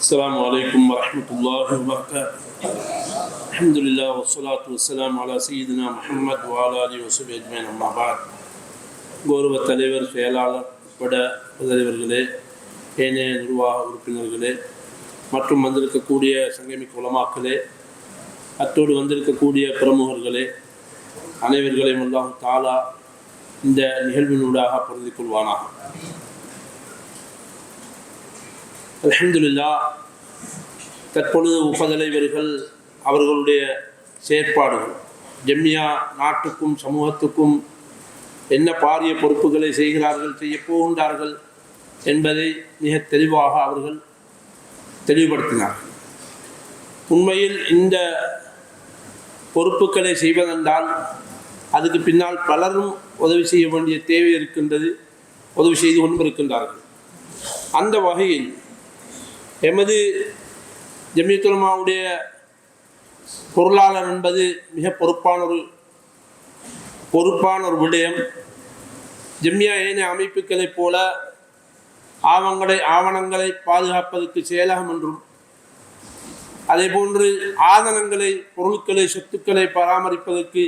السلام عليكم ورحمة الله وبركاته الحمد لله والصلاة والسلام على سيدنا محمد وعلى آله وصحبه أجمعين أما بعد கௌரவ தலைவர் செயலாளர் உட்பட தலைவர்களே ஏனைய நிர்வாக உறுப்பினர்களே மற்றும் வந்திருக்கக்கூடிய சங்கமிக்க உலமாக்களே அத்தோடு வந்திருக்கக்கூடிய பிரமுகர்களே அனைவர்களையும் அல்லாஹ் தாலா இந்த நிகழ்வினூடாக பொருந்திக் கொள்வானாக அலமதுல்லா தற்பொழுது உபதலைவர்கள் அவர்களுடைய செயற்பாடுகள் ஜெம்மியா நாட்டுக்கும் சமூகத்துக்கும் என்ன பாரிய பொறுப்புகளை செய்கிறார்கள் செய்யப்போகின்றார்கள் என்பதை மிக தெளிவாக அவர்கள் தெளிவுபடுத்தினார்கள். உண்மையில் இந்த பொறுப்புகளை செய்வதென்றால் அதுக்கு பின்னால் பலரும் உதவி செய்ய வேண்டிய தேவை இருக்கின்றது உதவி செய்து கொண்டிருக்கின்றார்கள். அந்த வகையில் எமது ஜமியத்துலமாவுடைய பொருளாளர் என்பது மிக பொறுப்பான ஒரு பொறுப்பான ஒரு விடயம். ஜெம்மியா ஏனைய அமைப்புகளைப் போல ஆவங்களை ஆவணங்களை பாதுகாப்பதற்கு செயலகம் என்றும் அதே போன்று ஆதனங்களை பொருட்களை சொத்துக்களை பராமரிப்பதற்கு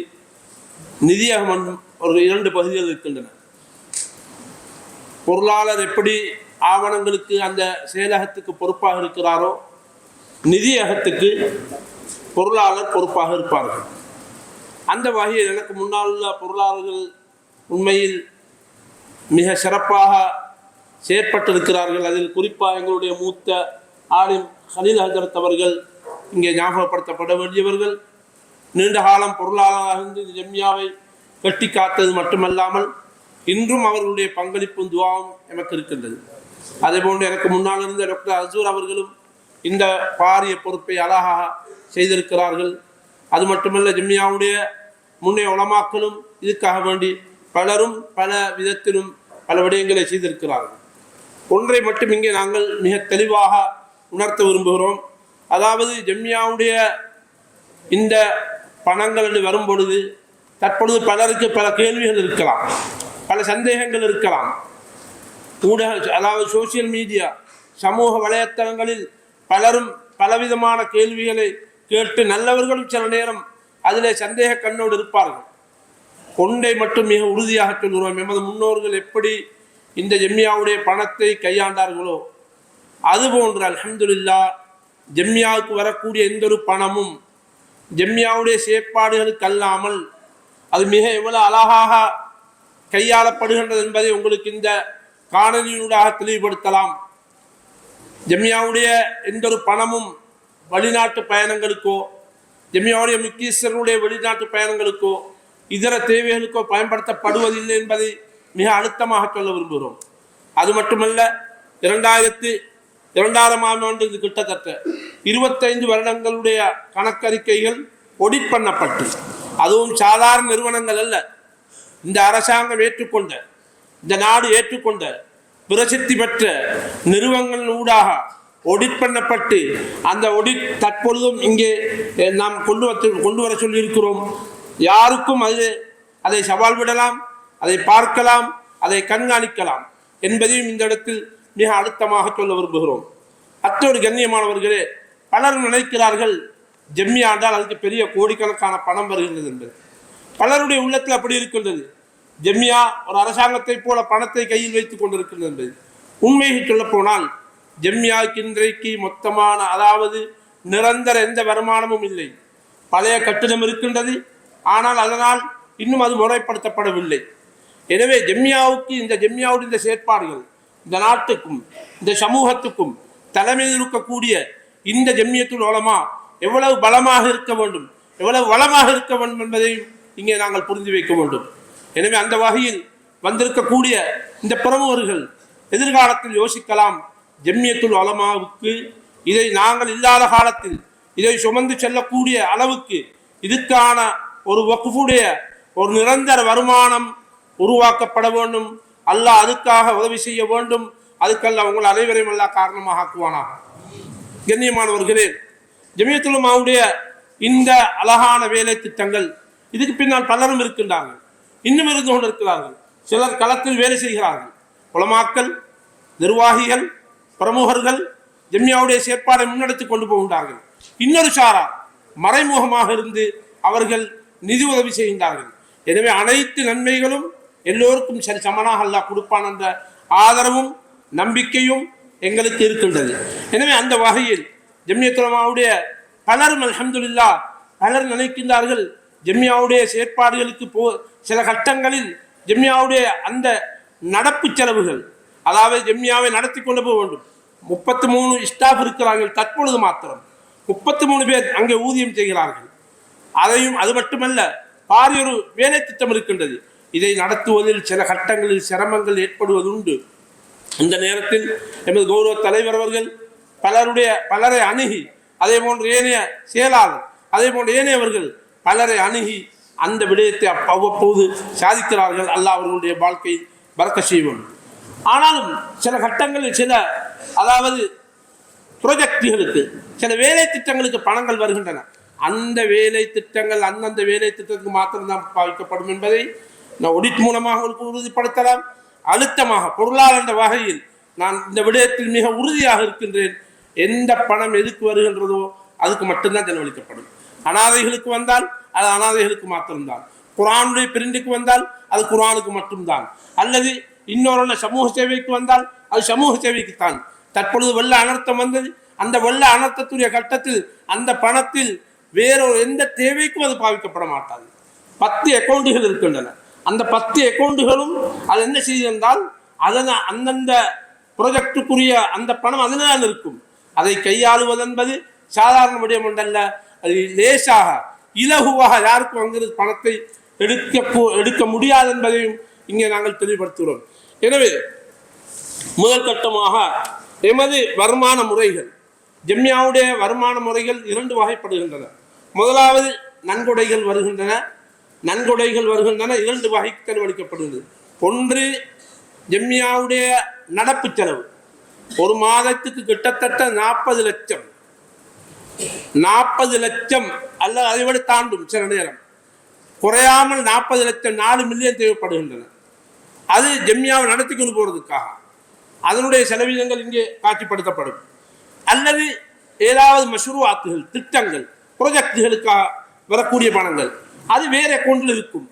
நிதியகம் என்றும் ஒரு இரண்டு பகுதிகள் இருக்கின்றன. பொருளாளர் எப்படி ஆவணங்களுக்கு அந்த செயலகத்துக்கு பொறுப்பாக இருக்கிறாரோ நிதியகத்துக்கு பொருளாளர் பொறுப்பாக இருப்பார்கள். அந்த வகையில் எனக்கு முன்னால் உள்ள பொருளாளர்கள் உண்மையில் மிக சிறப்பாக செயற்பட்டிருக்கிறார்கள். அதில் குறிப்பாக எங்களுடைய மூத்த ஆலிம் ஹலீல் ஹசரத் அவர்கள் இங்கே ஞாபகப்படுத்தப்பட வேண்டியவர்கள் நீண்ட காலம் பொருளாளராக இருந்து ஜெம்யாவை கட்டி காத்தது மட்டுமல்லாமல் இன்றும் அவர்களுடைய பங்களிப்பும் துவாவும் எமக்கு இருக்கின்றது. அதே போன்று எனக்கு முன்னால் இருந்த டாக்டர் அசூர் அவர்களும் இந்த பாரிய பொறுப்பை அழகாக செய்திருக்கிறார்கள். அது மட்டுமல்ல ஜிம்மியாவுடைய முன்னைய உளமாக்களும் இதுக்காக வேண்டி பலரும் பல விதத்திலும் பல விடயங்களை செய்திருக்கிறார்கள். ஒன்றை மட்டும் இங்கே நாங்கள் மிக தெளிவாக உணர்த்த விரும்புகிறோம். அதாவது ஜெம்யாவுடைய இந்த பணங்கள் என்று வரும் பொழுது தற்பொழுது பலருக்கு பல கேள்விகள் இருக்கலாம் பல சந்தேகங்கள் இருக்கலாம். ஊடக அதாவது சோசியல் மீடியா சமூக வலைத்தளங்களில் பலரும் பலவிதமான கேள்விகளை கேட்டு நல்லவர்களும் சில நேரம் அதிலே சந்தேக கண்ணோடு இருப்பார்கள். கொண்டை மட்டும் மிக உறுதியாக சொல்கிறோம் எமது முன்னோர்கள் எப்படி இந்த ஜெம்யாவுடைய பணத்தை கையாண்டார்களோ அதுபோன்று அலமதுல்லா ஜெம்யாவுக்கு வரக்கூடிய எந்த ஒரு பணமும் ஜெம்யாவுடைய செயற்பாடுகளுக்கு அல்லாமல் அது மிக எவ்வளவு அழகாக கையாளப்படுகின்றது என்பதை உங்களுக்கு இந்த காணனியூடாக தெளிவுபடுத்தலாம். ஜெம்மியாவுடைய எந்த ஒரு பணமும் வெளிநாட்டு பயணங்களுக்கோ ஜெம்மியாவுடைய முக்கியஸ்தர்களுடைய வெளிநாட்டு பயணங்களுக்கோ இதர தேவைகளுக்கோ பயன்படுத்தப்படுவதில்லை என்பதை மிக அழுத்தமாக சொல்ல விரும்புகிறோம். அது மட்டுமல்ல இரண்டாயிரத்தி இரண்டாயிரம் ஆண்டு இது கிட்டத்தட்ட இருபத்தைந்து வருடங்களுடைய கணக்கறிக்கைகள் ஒடிட் பண்ணப்பட்டு அதுவும் சாதாரண நிறுவனங்கள் அல்ல இந்த அரசாங்கம் ஏற்றுக்கொண்ட இந்த நாடு ஏற்றுக்கொண்ட பிரசித்தி பெற்ற நிறுவனங்கள் ஊடாக ஒடிட் பண்ணப்பட்டு அந்த ஒடிட் தற்பொழுதும் இங்கே நாம் கொண்டு வந்து கொண்டு வர சொல்லியிருக்கிறோம். யாருக்கும் அது அதை சவால் விடலாம் அதை பார்க்கலாம் அதை கண்காணிக்கலாம் என்பதையும் இந்த இடத்தில் மிக அழுத்தமாக சொல்ல விரும்புகிறோம். அத்தோடு கண்ணியமானவர்களே பலர் நினைக்கிறார்கள் ஜெம்மி ஆண்டால் அதுக்கு பெரிய கோடிக்கணக்கான பணம் வருகின்றது என்பது. பலருடைய உள்ளத்தில் அப்படி இருக்கின்றது. ஜெம்யா ஒரு அரசாங்கத்தைப் போல பணத்தை கையில் வைத்துக் கொண்டிருக்கின்றது உண்மையை சொல்லப்போனால் ஜெம்யாவுக்கு இன்றைக்கு மொத்தமான அதாவது நிரந்தர எந்த வருமானமும் இல்லை. பழைய கட்டிடம் இருக்கின்றது ஆனால் அதனால் இன்னும் அது முறைப்படுத்தப்படவில்லை. எனவே ஜெம்யாவுக்கு இந்த ஜெம்யாவுடைய இந்த செயற்பாடுகள் இந்த நாட்டுக்கும் இந்த சமூகத்துக்கும் தலைமையில் இருக்கக்கூடிய இந்த ஜெம்மியத்துல் உலமா எவ்வளவு பலமாக இருக்க வேண்டும் எவ்வளவு வளமாக இருக்க வேண்டும் என்பதையும் இங்கே நாங்கள் புரிந்து வைக்க வேண்டும். எனவே அந்த வகையில் வந்திருக்கக்கூடிய இந்த பிரமுகர்கள் எதிர்காலத்தில் யோசிக்கலாம். ஜெம்மியத்துல் அலமாவுக்கு இதை நாங்கள் இல்லாத காலத்தில் இதை சுமந்து செல்லக்கூடிய அளவுக்கு இதுக்கான ஒரு வக்குஃபுடைய ஒரு நிரந்தர வருமானம் உருவாக்கப்பட வேண்டும். அல்லாஹ் அதுக்காக உதவி செய்ய வேண்டும். அதுக்கல்ல உங்கள் அனைவரையும் அல்லாஹ் காரணமாக ஆக்குவானாக. கண்ணியமானவர்களே ஜமியத்துலமாவுடைய இந்த அழகான வேலை திட்டங்கள் இதுக்கு பின்னால் பலரும் இருக்கின்றார்கள். இன்னும் இருந்து கொண்டிருக்கிறார்கள். சிலர் களத்தில் வேலை செய்கிறார்கள். உலமாக்கள் நிர்வாகிகள் பிரமுகர்கள் ஜெம்யாவுடைய செயற்பாடை முன்னெடுத்து கொண்டு போகின்றார்கள். இன்னொரு சாரா மறைமுகமாக இருந்து அவர்கள் நிதி உதவி செய்கின்றார்கள். எனவே அனைத்து நன்மைகளும் எல்லோருக்கும் சரி சமனாக அல்லாஹ் கொடுப்பான் என்ற ஆதரவும் நம்பிக்கையும் எங்களுக்கு இருக்கின்றது. எனவே அந்த வகையில் ஜெம்யத்துலமாவுடைய பலரும் அலமதுல்லா பலர் நினைக்கின்றார்கள் ஜெம்யாவுடைய செயற்பாடுகளுக்கு போ சில கட்டங்களில் ஜெம்யாவுடைய அந்த நடப்பு செலவுகள் அதாவது ஜெம்யாவை நடத்தி கொண்டு போக வேண்டும். முப்பத்தி மூணு ஸ்டாஃப் இருக்கிறார்கள் தற்பொழுது மாத்திரம். முப்பத்தி மூணு பேர் அங்கே ஊதியம் செய்கிறார்கள். அதையும் அது மட்டுமல்ல பாரிய ஒரு வேலை திட்டம் இருக்கின்றது. இதை நடத்துவதில் சில கட்டங்களில் சிரமங்கள் ஏற்படுவது உண்டு. இந்த நேரத்தில் எமது கௌரவ தலைவர் அவர்கள் பலருடைய பலரை அணுகி அதே போன்று ஏனைய செயலாளர் அதே போன்று ஏனையவர்கள் பலரை அணுகி அந்த விடயத்தை அவ்வப்போது சாதிக்கிறார்கள். அல்லாஹ் அவர்களுடைய வாழ்க்கை பறக்க செய்வோம். ஆனாலும் சில கட்டங்களில் சில அதாவது ப்ரொஜெக்டுகளுக்கு சில வேலை திட்டங்களுக்கு பணங்கள் வருகின்றன. அந்த வேலை திட்டங்கள் அந்தந்த வேலை திட்டத்துக்கு மாத்திரம்தான் பாதிக்கப்படும் என்பதை நான் ஒடிட் மூலமாக உங்களுக்கு உறுதிப்படுத்தலாம். அழுத்தமாக பொருளாதார என்ற வகையில் நான் இந்த விடயத்தில் மிக உறுதியாக இருக்கின்றேன். எந்த பணம் எதுக்கு வருகின்றதோ அதுக்கு மட்டும்தான் செலவழிக்கப்படும் அனாதைகளுக்கு வந்தால் அது அனாதைகளுக்கு மாத்திரம்தான். குரானுடைய பிரிண்டுக்கு வந்தால் அது குரானுக்கு மட்டும்தான். அல்லது இன்னொரு சமூக சேவைக்கு வந்தால் அது சமூக சேவைக்கு தான் தற்பொழுது வெள்ள அனர்த்தம் வந்தது. அந்த வெள்ள அனர்த்தத்துடைய கட்டத்தில் அந்த பணத்தில் வேறொரு எந்த தேவைக்கும் அது பாவிக்கப்பட மாட்டாது. பத்து அக்கௌண்டுகள் இருக்கின்றன. அந்த பத்து அக்கௌண்டுகளும் அது என்ன செய்திருந்தால் அதன் அந்தந்த ப்ரொஜெக்டுக்குரிய அந்த பணம் அதில்தான் இருக்கும். அதை கையாளுவது என்பது சாதாரண விடயம் ஒன்றல்ல. அது லேசாக இலகுவாக யாருக்கும் அங்கிருந்து பணத்தை எடுக்க போ- எடுக்க முடியாது என்பதையும் இங்கே நாங்கள் தெளிவுபடுத்துகிறோம். எனவே முதல் கட்டமாக எமது வருமான முறைகள் ஜெம்யாவுடைய வருமான முறைகள் இரண்டு வகைப்படுகின்றன. முதலாவது நன்கொடைகள் வருகின்றன. நன்கொடைகள் வருகின்றன இரண்டு வகைக்கு செலவழிக்கப்படுகிறது ஒன்று ஜெம்யாவுடைய நடப்பு செலவு. ஒரு மாதத்துக்கு கிட்டத்தட்ட நாற்பது லட்சம். நாற்பது லட்சம் அல்ல அதை விட தாண்டும் சில நேரம். குறையாமல் நாற்பது லட்சம் நாலு மில்லியன் தேவைப்படுகின்றன. அது ஜெம்யாவை நடத்தி கொண்டு போகிறதுக்காக அதனுடைய செலவினங்கள் இங்கே காட்சிப்படுத்தப்படும். அல்லது ஏதாவது மஷ்ரூஆத்துகள் திட்டங்கள் ப்ரொஜெக்டுகளுக்காக வரக்கூடிய பணங்கள். அது வேறு அக்கௌண்ட்டில் இருக்கும்.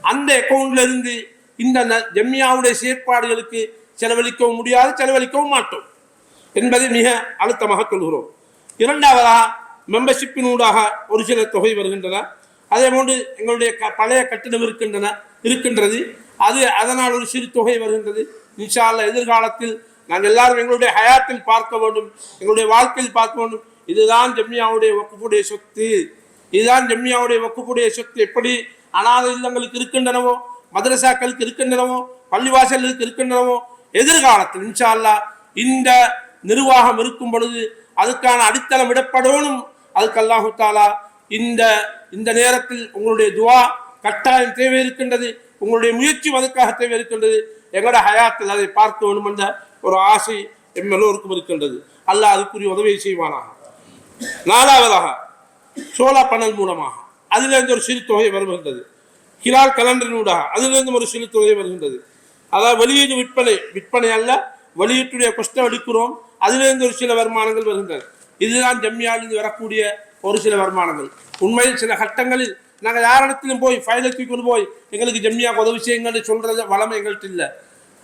அந்த அக்கௌண்ட்ல இருந்து இந்த ந- ஜெம்யாவுடைய செயற்பாடுகளுக்கு செலவழிக்கவும் முடியாது செலவழிக்கவும் மாட்டோம். என்பதை மிக அழுத்தமாக சொல்கிறோம். இரண்டாவதாக மெம்பர்ஷிப்பினூடாக ஒரு சில தொகை வருகின்றன. அதே போன்று எங்களுடைய க- பழைய கட்டிடம் இருக்கின்றன இருக்கின்றது. அது அதனால் ஒரு சிறு தொகை வருகின்றது. இன்ஷால்ல எதிர்காலத்தில் நாங்கள் எல்லாரும் எங்களுடைய ஹயாத்தில் பார்க்க வேண்டும். எங்களுடைய வாழ்க்கையில் பார்க்க வேண்டும். இதுதான் ஜம்யாவுடைய வக்குப்புடைய சொத்து. இதுதான் ஜம்யாவுடைய வக்குப்புடைய சொத்து. எப்படி அனாதை இல்லங்களுக்கு இருக்கின்றனவோ மதரசாக்களுக்கு இருக்கின்றனவோ பள்ளிவாசல்களுக்கு இருக்கின்றனவோ எதிர்காலத்தில் இன்ஷால்லா இந்த நிர்வாகம் இருக்கும் பொழுது அதுக்கான அடித்தளம் விடப்படணும். அதுக்கு அல்லாஹு தாலா இந்த இந்த நேரத்தில் உங்களுடைய துவா கட்டாயம் தேவை இருக்கின்றது உங்களுடைய முயற்சி அதுக்காக தேவை இருக்கின்றது எங்களோட ஹயாத்தில் அதை பார்க்க வேண்டும் என்ற ஒரு ஆசை எம் எல்லோருக்கும் இருக்கின்றது. அல்லாஹ் அதுக்குரிய உதவியை செய்வானாக. நாலாவதாக சோலா பணல் மூலமாக. அதிலிருந்து ஒரு சிறு தொகை வருகின்றது. ஹிலால் கலண்டரினூடாக அதிலிருந்து ஒரு சிறு தொகை வருகின்றது. அதாவது வெளியீடு விற்பனை விற்பனை அல்ல வெளியீட்டுடைய கஷ்டம் எடுக்கிறோம். அதிலிருந்து ஒரு சில வருமானங்கள் வருகின்றன. இதுதான் ஜம்யாலிருந்து வரக்கூடிய ஒரு சில வருமானங்கள். உண்மையில் சில கட்டங்களில் நாங்கள் யாரிடத்திலும் போய் ஃபைலை கொண்டு போய் எங்களுக்கு ஜம்யா உதவி செய்யுங்கன்னு சொல்கிறது வளமை எங்கள்கிட்ட இல்லை.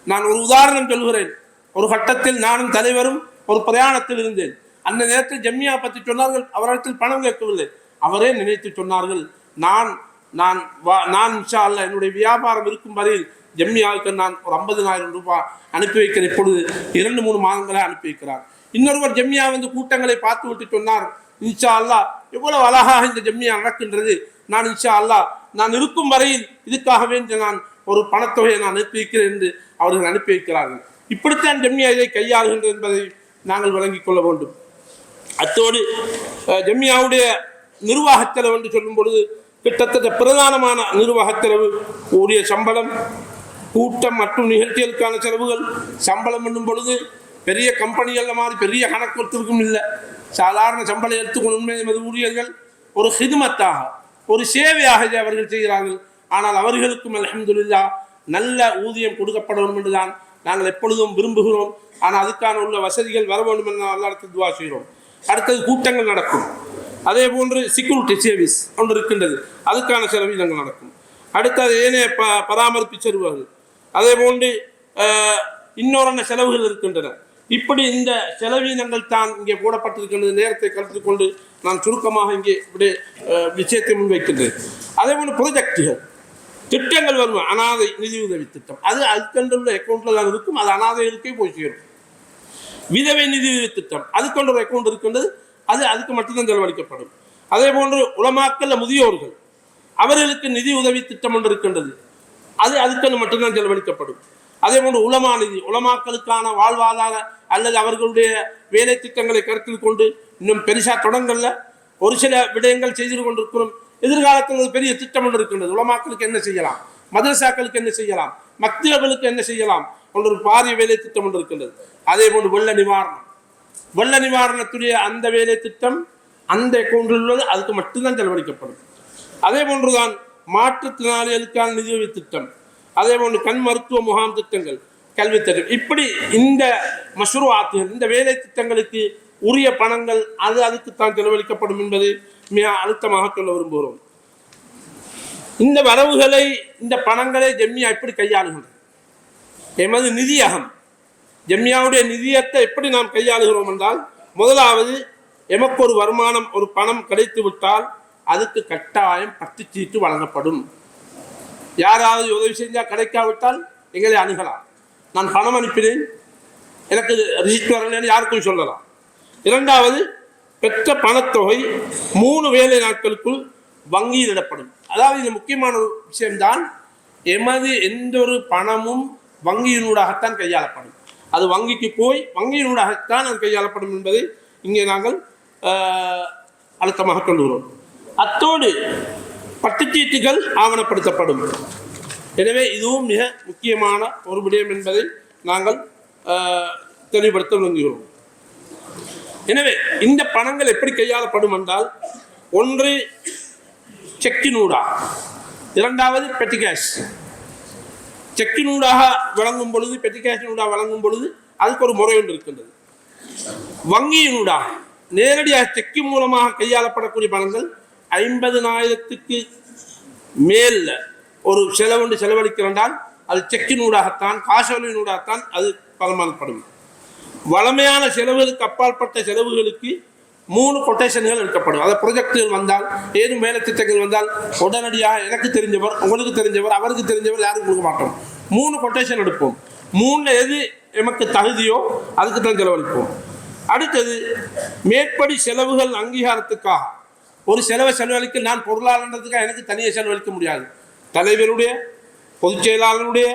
நான் ஒரு உதாரணம் சொல்கிறேன் ஒரு கட்டத்தில் நானும் தலைவரும் ஒரு பிரயாணத்தில் இருந்தேன். அந்த நேரத்தில் ஜம்யா பற்றி சொன்னார்கள். அவரிடத்தில் பணம் கேட்கவில்லை. அவரே நினைத்து சொன்னார்கள் நான் நான் வா- நான் இன்ஷா அல்ல என்னுடைய வியாபாரம் இருக்கும் வரையில் ஜெம்யாவுக்கு நான் ஒரு ஐம்பதினாயிரம் ரூபாய் அனுப்பி வைக்கிற இப்பொழுது இரண்டு மூணு மாதங்களே அனுப்பி வைக்கிறார். இன்னொருவர் ஜெம்யா வந்து கூட்டங்களை பார்த்து விட்டு சொன்னார் இன்ஷா அல்லாஹ் எவ்வளவு அழகாக இந்த ஜெம்யா நடக்கின்றது. நான் இன்ஷா அல்லாஹ் நான் இருக்கும் வரையில் இதுக்காக வேண்டி நான் ஒரு பணத்தொகையை நான் அனுப்பி வைக்கிறேன் என்று அவர்கள் அனுப்பி வைக்கிறார்கள். இப்படித்தான் ஜெம்யா இதை கையாளுகின்றது என்பதை நாங்கள் வழங்கிக் கொள்ள வேண்டும். அத்தோடு ஜெம்யாவுடைய ஜம்மியாவுடைய நிர்வாகச் செலவு என்று சொல்லும் பொழுது கிட்டத்தட்ட பிரதானமான நிர்வாகச் செலவு உரிய சம்பளம் கூட்டம் மற்றும் நிகழ்ச்சிகளுக்கான செலவுகள் சம்பளம் என்னும் பொழுது பெரிய கம்பெனிகள் மாதிரி பெரிய கணக்கு இல்லை. சாதாரண சம்பளம் எடுத்துக்கொண்டு எமது ஊழியர்கள் ஒரு ஹிதுமத்தாக ஒரு சேவையாக அவர்கள் செய்கிறார்கள். ஆனால் அவர்களுக்கும் அலமதுல்லா நல்ல ஊதியம் கொடுக்கப்பட வேண்டும் என்றுதான் நாங்கள் எப்பொழுதும் விரும்புகிறோம். ஆனால் அதுக்கான உள்ள வசதிகள் வர வேண்டும் என்று அல்லாடத்தில் துவா செய்கிறோம். அடுத்தது கூட்டங்கள் நடக்கும். அதே போன்று செக்யூரிட்டி சர்வீஸ் ஒன்று இருக்கின்றது. அதுக்கான செலவினங்கள் நடக்கும். அடுத்தது ஏனைய ப பராமரிப்பு செல்வார்கள் அதே போன்று இன்னொரு செலவுகள் இருக்கின்றன. இப்படி இந்த செலவினங்கள் தான் இங்கே போடப்பட்டிருக்கின்றது. நேரத்தை கருத்தில் கொண்டு நான் சுருக்கமாக இங்கே இப்படி விஷயத்தை முன்வைக்கின்றேன். அதே போன்று ப்ரொஜெக்டுகள் திட்டங்கள் வரும்? அனாதை நிதியுதவி திட்டம். அது அதுக்கென்றுள்ள அக்கௌண்ட்டில் தான் இருக்கும். அது அனாதைகளுக்கே போய் சேரும். விதவை நிதியுதவி திட்டம். அதுக்கொண்டு ஒரு அக்கௌண்ட் இருக்கின்றது. அது அதுக்கு மட்டும்தான் செலவழிக்கப்படும். அதே போன்று உலமாக்கல்ல முதியோர்கள். அவர்களுக்கு நிதி உதவி திட்டம் ஒன்று இருக்கின்றது. அது அதுக்கென்று மட்டும்தான் செலவழிக்கப்படும். அதே போன்று உலமா நிதி உலமாக்களுக்கான வாழ்வாதார அல்லது அவர்களுடைய வேலை திட்டங்களை கருத்தில் கொண்டு இன்னும் பெருசா தொடங்கல ஒரு சில விடயங்கள் செய்து கொண்டிருக்கிறோம். எதிர்காலத்தில் ஒரு பெரிய திட்டம் ஒன்று இருக்கின்றது. உலமாக்களுக்கு என்ன செய்யலாம்? மதரசாக்களுக்கு என்ன செய்யலாம்? மக்தியர்களுக்கு என்ன செய்யலாம்? ஒன்று ஒரு பாரிய வேலை திட்டம் ஒன்று இருக்கின்றது. அதே போன்று வெள்ள நிவாரணம். வெள்ள நிவாரணத்துடைய அந்த வேலை திட்டம் அந்த அக்கௌண்டில் உள்ளது. அதுக்கு மட்டும்தான் செலவழிக்கப்படும். அதே போன்றுதான் மாற்றுத்திறனாளிகளுக்கான நிதியுதவி திட்டம்? அதே போன்று கண் மருத்துவ முகாம் திட்டங்கள் கல்வி திட்டம் இப்படி இந்த மஷ்ரூ ஆத்துகள் இந்த வேலை திட்டங்களுக்கு உரிய பணங்கள் அது அதுக்குத்தான் செலவழிக்கப்படும் என்பதை மிக அழுத்தமாக சொல்ல விரும்புகிறோம். இந்த வரவுகளை இந்த பணங்களை ஜெம்யா எப்படி கையாளுகின்றது. எமது நிதியகம் ஜெம்யாவுடைய நிதியத்தை எப்படி நாம் கையாளுகிறோம் என்றால் முதலாவது எமக்கு ஒரு வருமானம் ஒரு பணம் கிடைத்து விட்டால் அதுக்கு கட்டாயம் பட்டுச்சீட்டு வழங்கப்படும். யாராவது உதவி செஞ்சால் கிடைக்காவிட்டால் எங்களை அணுகலாம். நான் பணம் அனுப்பினேன். எனக்கு ரிசிப்ட் வரலன்னு யாருக்கும் சொல்லலாம். இரண்டாவது பெற்ற பணத்தொகை மூணு வேலை நாட்களுக்குள் வங்கியில் இடப்படும் அதாவது இது முக்கியமான ஒரு விஷயம்தான். எமது எந்த ஒரு பணமும் வங்கியினூடாகத்தான் கையாளப்படும். அது வங்கிக்கு போய் வங்கியினூடாகத்தான் அது கையாளப்படும் என்பதை இங்கே நாங்கள் ஆஹ், அழுத்தமாக கொள்கிறோம். அத்தோடு பட்டுச்சீட்டுகள் ஆவணப்படுத்தப்படும். எனவே இதுவும் மிக முக்கியமான ஒரு விடயம் என்பதை நாங்கள் தெளிவுபடுத்த விரும்புகிறோம். எனவே இந்த பணங்கள் எப்படி கையாளப்படும் என்றால் ஒன்று செக்கினூடா இரண்டாவது பெட்டி கேஷ் செக்கினூடாக வழங்கும் பொழுது பெட்டி கேஷினூடாக வழங்கும் பொழுது அதுக்கு ஒரு முறை ஒன்று இருக்கின்றது. வங்கியினூடாக நேரடியாக செக்கின் மூலமாக கையாளப்படக்கூடிய பணங்கள் ஐம்பதுனாயிரத்துக்கு மேல் ஒரு செலவுண்டு செலவழிக்கிறண்டால் அது செக்கினூடாகத்தான் காசோலினூடாகத்தான் அது பலமானப்படும் வளமையான செலவுகளுக்கு அப்பாற்பட்ட செலவுகளுக்கு மூணு கொட்டேஷன்கள் எடுக்கப்படும். அதை ப்ரொஜெக்டுகள் வந்தால் ஏதும் மேல திட்டங்கள் வந்தால் உடனடியாக எனக்கு தெரிஞ்சவர் உங்களுக்கு தெரிஞ்சவர் அவருக்கு தெரிஞ்சவர் யாரும் கொடுக்க மாட்டோம். மூணு கொட்டேஷன் எடுப்போம். மூணு எது எமக்கு தகுதியோ அதுக்கு தான் செலவழிப்போம். அடுத்தது மேற்படி செலவுகள் அங்கீகாரத்துக்காக. ஒரு செலவை செலவழிக்க நான் பொருளாளன்றதுக்காக எனக்கு தனியாக செலவழிக்க முடியாது. தலைவருடைய பொதுச் செயலாளருடைய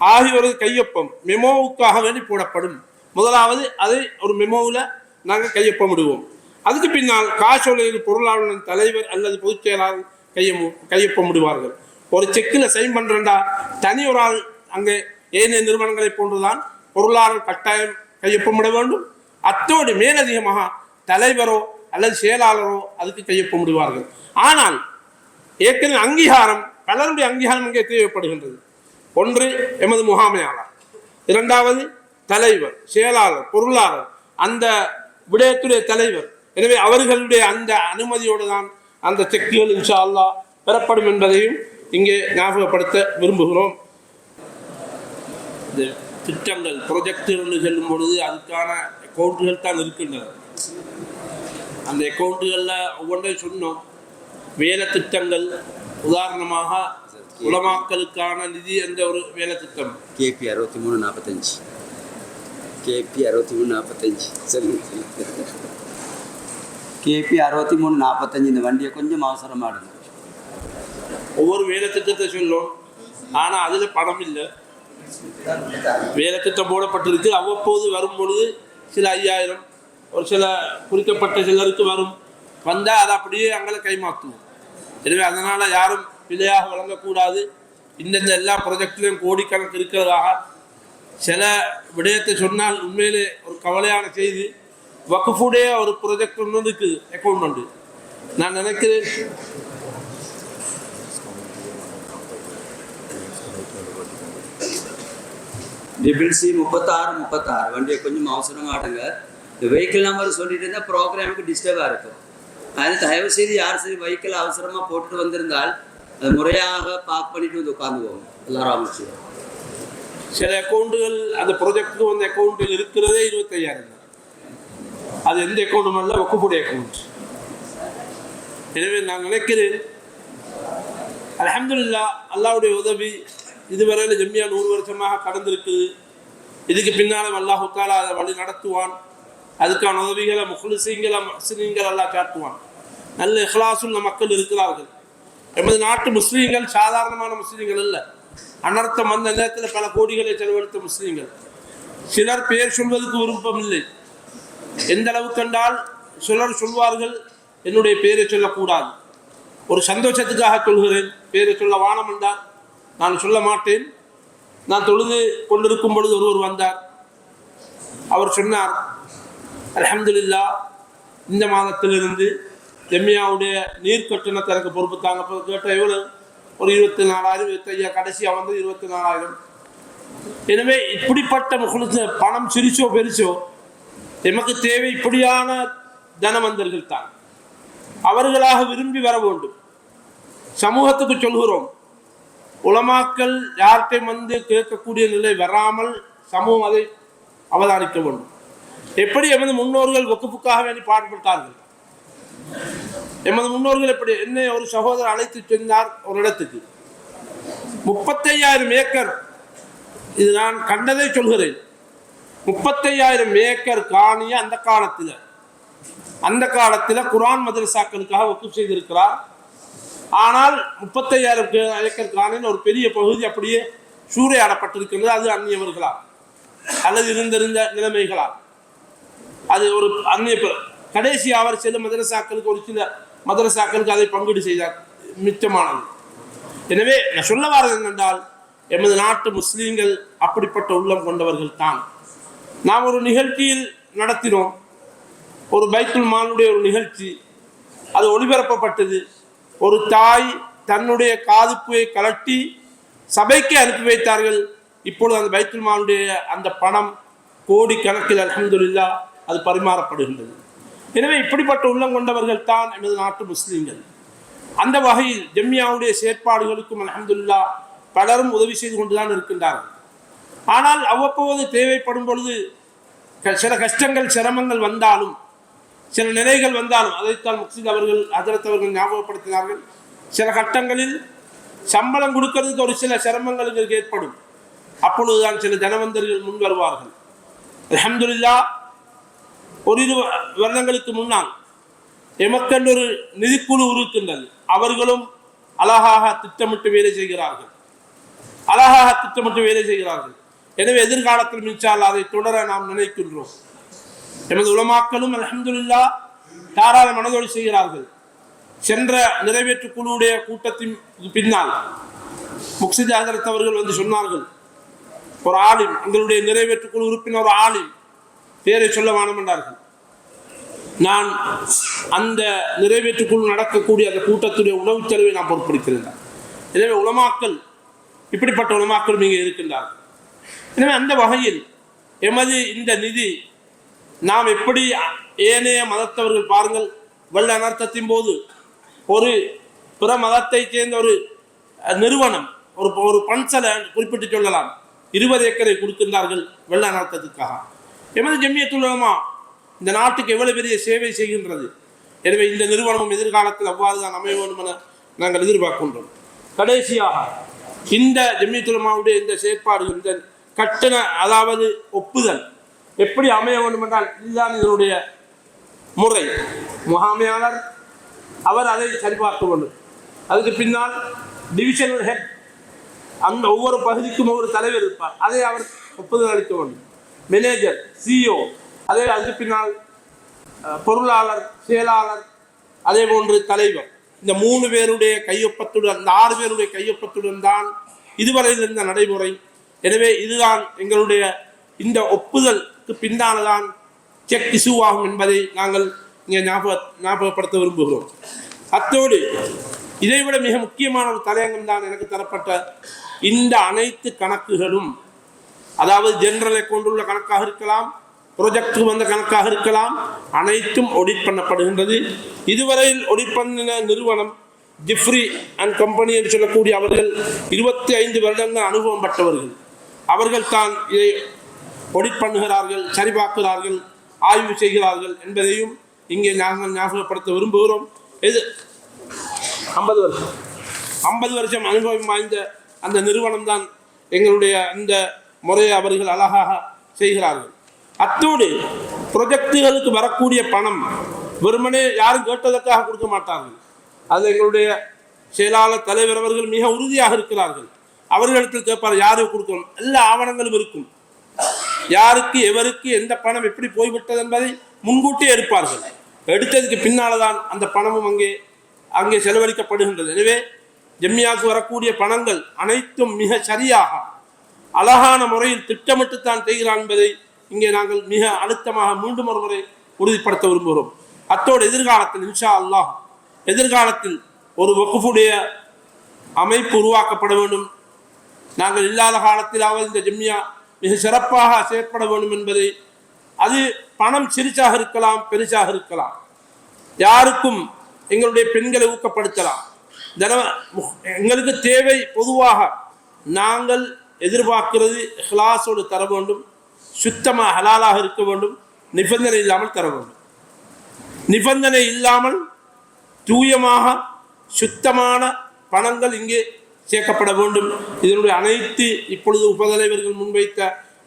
ஆகியோரது கையொப்பம் மெமோவுக்காக வேண்டி போடப்படும். முதலாவது அதை ஒரு மெமோவில் நாங்கள் கையொப்பமிடுவோம் அதுக்கு பின்னால் காசோலையில் பொருளாளர் தலைவர் அல்லது பொதுச் செயலாளர் கையொப்பம் கையொப்பமிடுவார்கள் ஒரு செக்கில் சைன் பண்ணுறண்டா தனி ஒரு ஆள் அங்கே ஏனைய நிறுவனங்களை போன்றுதான் பொருளாளர் கட்டாயம் கையொப்பமிட வேண்டும். அத்தோடு மேலதிகமாக தலைவரோ அல்லது செயலாளரோ அதுக்கு கையொப்பமிடுவார்கள் ஆனால் ஏற்கனவே அங்கீகாரம் பலருடைய அங்கீகாரம் இங்கே தேவைப்படுகின்றது. ஒன்று எமது முகாமையாளர் இரண்டாவது தலைவர் செயலாளர் பொருளாளர் அந்த விடயத்துடைய தலைவர். எனவே அவர்களுடைய அந்த அனுமதியோடு தான் அந்த செக்குகள் இன்ஷா அல்லாஹ் பெறப்படும் என்பதையும் இங்கே ஞாபகப்படுத்த விரும்புகிறோம். இந்த திட்டங்கள் ப்ரொஜெக்டுகள் செல்லும் பொழுது அதுக்கான அக்கௌண்ட்டுகள் தான் இருக்கின்றன. அந்த அக்கௌண்ட்டுகளில் ஒவ்வொன்றையும் சொன்னோம். வேலை திட்டங்கள் உதாரணமாக உலமாக்களுக்கான நிதி என்ற ஒரு வேலை திட்டம் கேபி அறுபத்தி மூணு நாற்பத்தஞ்சு கேபி அறுபத்தி மூணு நாற்பத்தஞ்சு சொல்லுங்க. கேபி அறுபத்தி மூணு நாற்பத்தஞ்சு இந்த வண்டியை கொஞ்சம் அவசரமாடுங்க. ஒவ்வொரு வேலை திட்டத்தை சொல்லும். ஆனால் அதில் பணம் இல்லை. வேலை திட்டம் போடப்பட்டிருக்கு. அவ்வப்போது வரும் பொழுது சில ஐயாயிரம் ஒரு சில குறிக்கப்பட்ட சிலருக்கு வரும். வந்தால் அதை அப்படியே அங்கே கைமாற்றுவோம் எனவே அதனால் யாரும் பிழையாக வழங்கக்கூடாது இந்தந்த எல்லா ப்ரொஜெக்ட்லையும் கோடிக்கணக்கு இருக்கிறதாக. சில விடயத்தை சொன்னால் உண்மையிலே ஒரு கவலையான செய்தி. வக்குஃபுடைய ஒரு ப்ரொஜெக்ட் ஒன்று இருக்குது அக்கௌண்ட் உண்டு நான் நினைக்கிறேன் ட்ரிபிள் சி முப்பத்தாறு முப்பத்தாறு. வண்டியை கொஞ்சம் அவசரமாக இந்த வெஹிக்கிள் நம்பர் சொல்லிட்டு இருந்தால் ப்ரோக்ராமுக்கு டிஸ்டர்பாக இருக்கும். அதனால் தயவு செய்து யார் சரி வெஹிக்கிள் அவசரமாக போட்டுட்டு வந்திருந்தால் அது முறையாக பார்க் பண்ணிட்டு வந்து உட்காந்துக்குவோம் எல்லாரும் அமைச்சு சில அக்கௌண்ட்டுகள் அந்த ப்ரொஜெக்டுக்கு வந்த அக்கௌண்ட்டில் இருக்கிறதே இருபத்தையாயிரம் தான். அது எந்த அக்கௌண்ட்டும் அல்ல ஒக்குப்புடைய அக்கௌண்ட் எனவே நான் நினைக்கிறேன் அலமதுல்லா அல்லாஹ்வுடைய உதவி இதுவரையில் ஜம்மியா நூறு வருஷமாக கடந்திருக்குது. இதுக்கு பின்னாலும் அல்லாஹு தாலா அதை வழி நடத்துவான். அதுக்கான உதவிகளை முஹ்லிசீங்களை முஸ்லீம்கள் எல்லாம் காட்டுவான். நல்ல இஹ்லாசுள்ள மக்கள் இருக்கிறார்கள். எமது நாட்டு முஸ்லீம்கள் சாதாரணமான முஸ்லீம்கள் அல்ல. அனர்த்தம் வந்த நேரத்தில் பல கோடிகளை செலவழித்த முஸ்லீம்கள். சிலர் பெயர் சொல்வதற்கு விருப்பம் இல்லை. எந்த அளவு கண்டால் சிலர் சொல்வார்கள் என்னுடைய பெயரை சொல்லக்கூடாது. ஒரு சந்தோஷத்துக்காக சொல்கிறேன் பேரை சொல்ல வானம் என்றார் நான் சொல்ல மாட்டேன். நான் தொழுது கொண்டிருக்கும் பொழுது ஒருவர் வந்தார். அவர் சொன்னார் அலமதுல்லா இந்த மாதத்திலிருந்து ஜெம்மியாவுடைய நீர் கட்டணத்தை எனக்கு பொறுப்பு தாங்க அப்போ கேட்ட எவ்வளோ ஒரு இருபத்தி நாலாயிரம் இருபத்தையா கடைசியாக வந்து இருபத்தி நாலாயிரம் எனவே இப்படிப்பட்ட முகலுக்கு பணம் சிரிச்சோ பெருசோ எமக்கு தேவை இப்படியான தனவந்தர்கள் தான். அவர்களாக விரும்பி வர வேண்டும். சமூகத்துக்கு சொல்கிறோம் உலமாக்கள் யார்கிட்டையும் வந்து கேட்கக்கூடிய நிலை வராமல் சமூகம் அதை அவதானிக்க வேண்டும். எப்படி எமது முன்னோர்கள் ஒக்குப்புக்காக வேண்டி பாடுபட்டார்கள்? எமது முன்னோர்கள் எப்படி என்னை ஒரு சகோதரர் அழைத்து சென்றார் ஒரு இடத்துக்கு முப்பத்தையாயிரம் ஏக்கர் இது நான் கண்டதை சொல்கிறேன். முப்பத்தையாயிரம் ஏக்கர் காணிய அந்த காலத்தில் அந்த காலத்தில் குரான் மதரசாக்களுக்காக ஒப்பு செய்திருக்கிறார். ஆனால் முப்பத்தையாயிரம் கே- ஏக்கர் காணின் ஒரு பெரிய பகுதி அப்படியே சூறையாடப்பட்டிருக்கிறது அது அந்நியவர்களா அல்லது இருந்திருந்த நிலைமைகளா அது ஒரு அந்நிய கடைசி அவர் சில மதரசாக்களுக்கு ஒரு சில மதரசாக்களுக்கு அதை பங்கீடு செய்தார். மிச்சமானது. எனவே நான் சொல்ல வரது என்னென்றால் எமது நாட்டு முஸ்லீம்கள் அப்படிப்பட்ட உள்ளம் கொண்டவர்கள் தான். நாம் ஒரு நிகழ்ச்சியில் நடத்தினோம். ஒரு பைத்துல் மாலுடைய ஒரு நிகழ்ச்சி. அது ஒளிபரப்பப்பட்டது. ஒரு தாய் தன்னுடைய காதுப்புவை கலட்டி சபைக்கு அனுப்பி வைத்தார்கள். இப்பொழுது அந்த பைத்துல் மாலுடைய அந்த பணம் கோடி கணக்கில் அல்ஹம்துலில்லா அது பரிமாறப்படுகின்றது. எனவே இப்படிப்பட்ட உள்ளம் கொண்டவர்கள் தான் எமது நாட்டு முஸ்லீம்கள். அந்த வகையில் ஜெம்யாவுடைய செயற்பாடுகளுக்கும் அலமதுல்லா பலரும் உதவி செய்து கொண்டுதான் இருக்கின்றார்கள். ஆனால் அவ்வப்போது தேவைப்படும் பொழுது சில கஷ்டங்கள் சிரமங்கள் வந்தாலும் சில நிலைகள் வந்தாலும் அதைத்தான் முக்சித் அவர்கள் அதிரத்தவர்கள் அவர்கள் ஞாபகப்படுத்தினார்கள். சில கட்டங்களில் சம்பளம் கொடுக்கறதுக்கு ஒரு சில சிரமங்கள் எங்களுக்கு ஏற்படும். அப்பொழுதுதான் சில ஜனவந்தர்கள் முன் வருவார்கள் அலமதுல்லா ஒரு இரு வருடங்களுக்கு முன்னால் எமக்கென்று ஒரு நிதிக்குழு இருக்கின்றது அவர்களும் அழகாக திட்டமிட்டு வேலை செய்கிறார்கள். அழகாக திட்டமிட்டு வேலை செய்கிறார்கள். எனவே எதிர்காலத்தில் மின்சால் அதை தொடர நாம் நினைக்கின்றோம். எமது உலமாக்களும் அலமதுல்லா தாராள மனதோடு செய்கிறார்கள். சென்ற நிறைவேற்று குழுவுடைய கூட்டத்தின் பின்னால் முக்சித் ஹசரத் அவர்கள் வந்து சொன்னார்கள். ஒரு ஆலிம் எங்களுடைய நிறைவேற்று குழு உறுப்பினர் ஒரு ஆலிம் பேரை சொல்ல வானமண்டார்கள் நான் அந்த நிறைவேற்றுக்குள் நடக்கக்கூடிய அந்த கூட்டத்துடைய உணவுச் செலவை நான் பொறுப்பெடுக்கிறேன் எனவே உலமாக்கள் இப்படிப்பட்ட உலமாக்கள் இங்கே இருக்கின்றார்கள். எனவே அந்த வகையில் எமது இந்த நிதி நாம் எப்படி ஏனைய மதத்தவர்கள் பாருங்கள் வெள்ள அனர்த்தத்தின் போது ஒரு பிற மதத்தைச் சேர்ந்த ஒரு நிறுவனம் ஒரு ஒரு பன்சலை குறிப்பிட்டு சொல்லலாம். இருபது ஏக்கரை கொடுக்கின்றார்கள் வெள்ள அனர்த்தத்துக்காக. எமது ஜம்மியத்துலமா இந்த நாட்டுக்கு எவ்வளவு பெரிய சேவை செய்கின்றது? எனவே இந்த நிறுவனமும் எதிர்காலத்தில் அவ்வாறு தான் அமைய வேண்டும் என நாங்கள் எதிர்பார்க்கின்றோம். கடைசியாக இந்த ஜம்மியத்துலமாவுடைய இந்த செயற்பாடுகள் இந்த கட்டண அதாவது ஒப்புதல் எப்படி அமைய வேண்டும் என்றால் இதுதான் இதனுடைய முறை. முகாமையாளர் அவர் அதை சரிபார்க்க வேண்டும் அதுக்கு பின்னால் டிவிஷனல் ஹெட் அந்த ஒவ்வொரு பகுதிக்கும் ஒவ்வொரு தலைவர் இருப்பார். அதை அவர் ஒப்புதல் அளிக்க வேண்டும். மேனேஜர் சிஇஓ அதே அதுக்கு பின்னால் பொருளாளர் செயலாளர் அதே போன்று தலைவர். இந்த மூணு பேருடைய கையொப்பத்துடன் இந்த ஆறு பேருடைய கையொப்பத்துடன் தான் இதுவரையில் இருந்த நடைமுறை. எனவே இதுதான் எங்களுடைய இந்த ஒப்புதலுக்கு பின்னால்தான் செக் இஷ்யூ ஆகும் என்பதை நாங்கள் இங்கே ஞாபக ஞாபகப்படுத்த விரும்புகிறோம். அத்தோடு இதைவிட மிக முக்கியமான ஒரு தலையங்கம் தான் எனக்கு தரப்பட்ட இந்த அனைத்து கணக்குகளும். அதாவது ஜென்ரலை கொண்டுள்ள கணக்காக இருக்கலாம் ப்ரொஜெக்டுக்கு வந்த கணக்காக இருக்கலாம் அனைத்தும் ஒடிட் பண்ணப்படுகின்றது. இதுவரையில் ஒடிட் பண்ணின நிறுவனம் ஜிஃப்ரி அண்ட் கம்பெனி என்று சொல்லக்கூடிய அவர்கள் இருபத்தி ஐந்து வருடங்கள் அனுபவம் பட்டவர்கள் அவர்கள் தான் இதை ஒடிட் பண்ணுகிறார்கள் சரிபார்க்கிறார்கள் ஆய்வு செய்கிறார்கள் என்பதையும் இங்கே நாங்கள் ஞாபகப்படுத்த விரும்புகிறோம். இது ஐம்பது வருஷம். ஐம்பது வருஷம் அனுபவம் வாய்ந்த அந்த நிறுவனம் தான் எங்களுடைய அந்த முறையை அவர்கள் அழகாக செய்கிறார்கள். அத்தோடு ப்ரொஜெக்டுகளுக்கு வரக்கூடிய பணம் வெறுமனே யாரும் கேட்டதற்காக கொடுக்க மாட்டார்கள். அது எங்களுடைய செயலாளர் தலைவர் அவர்கள் மிக உறுதியாக இருக்கிறார்கள். அவர்களிடத்தில் கேட்பார் யாருக்கு கொடுக்கணும் எல்லா ஆவணங்களும் இருக்கும். யாருக்கு எவருக்கு எந்த பணம் எப்படி போய்விட்டது என்பதை முன்கூட்டியே எடுப்பார்கள். எடுத்ததுக்கு பின்னால தான் அந்த பணமும் அங்கே அங்கே செலவழிக்கப்படுகின்றது. எனவே ஜெம்மியாவுக்கு வரக்கூடிய பணங்கள் அனைத்தும் மிக சரியாக அழகான முறையில் திட்டமிட்டு தான் செய்கிறான் என்பதை இங்கே நாங்கள் மிக அழுத்தமாக மீண்டும் ஒரு முறை உறுதிப்படுத்த விரும்புகிறோம். அத்தோடு எதிர்காலத்தில் இன்ஷா அல்லாஹ் எதிர்காலத்தில் ஒரு வகுப்புடைய அமைப்பு உருவாக்கப்பட வேண்டும். நாங்கள் இல்லாத காலத்திலாவது இந்த ஜிம்யா மிக சிறப்பாக செயற்பட வேண்டும் என்பதை அது பணம் சிறிச்சாக இருக்கலாம் பெருசாக இருக்கலாம். யாருக்கும் எங்களுடைய பெண்களை ஊக்கப்படுத்தலாம். தின எங்களுக்கு தேவை பொதுவாக நாங்கள் எதிர்பார்க்கிறது ஹலாஸோடு தர வேண்டும். சுத்தமாக ஹலாலாக இருக்க வேண்டும். நிபந்தனை இல்லாமல் தர வேண்டும். நிபந்தனை இல்லாமல் தூயமாக சுத்தமான பணங்கள் இங்கே சேர்க்கப்பட வேண்டும். இதனுடைய அனைத்து இப்பொழுது உபதலைவர்கள் முன்வைத்த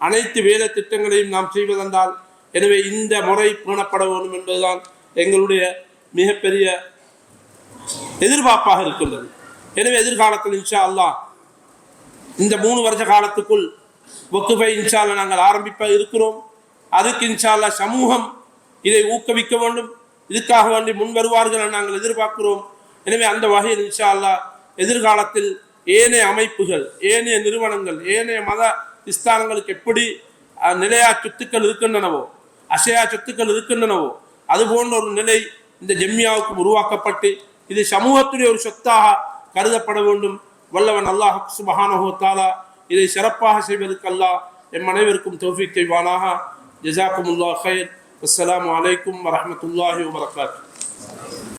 அனைத்து வேலை திட்டங்களையும் நாம் செய்வதென்றால் எனவே இந்த முறை பேணப்பட வேண்டும் என்பதுதான் எங்களுடைய மிகப்பெரிய எதிர்பார்ப்பாக இருக்கின்றது. எனவே எதிர்காலத்தில் இன்ஷா அல்லாஹ் இந்த மூணு வருஷ காலத்துக்குள் ஒக்குபை இன்ஷால்ல நாங்கள் ஆரம்பிப்ப இருக்கிறோம். அதுக்கு இன்ஷால்லா சமூகம் இதை ஊக்குவிக்க வேண்டும். இதுக்காக வேண்டி முன் வருவார்கள் என நாங்கள் எதிர்பார்க்கிறோம். எனவே அந்த வகையில் இன்ஷா எதிர்காலத்தில் ஏனைய அமைப்புகள் ஏனைய நிறுவனங்கள் ஏனைய மத ஸ்தானங்களுக்கு எப்படி நிலையா சொத்துக்கள் இருக்கின்றனவோ அசையா சொத்துக்கள் இருக்கின்றனவோ அது போன்ற ஒரு நிலை இந்த ஜெம்யாவுக்கு உருவாக்கப்பட்டு இது சமூகத்துடைய ஒரு சொத்தாக கருதப்பட வேண்டும். வல்லவன் அல்லாஹ் சுபஹானஹு தாலா இதை சிறப்பாக செய்வதற்கு அல்லாஹ் எம் அனைவருக்கும் தௌஃபீக் செய்வானாக ஜசாக்குமுல்லா ஹைர் அஸ்ஸலாமு அலைக்கும் வரஹ்மத்துல்லாஹி வபரகாத்துஹு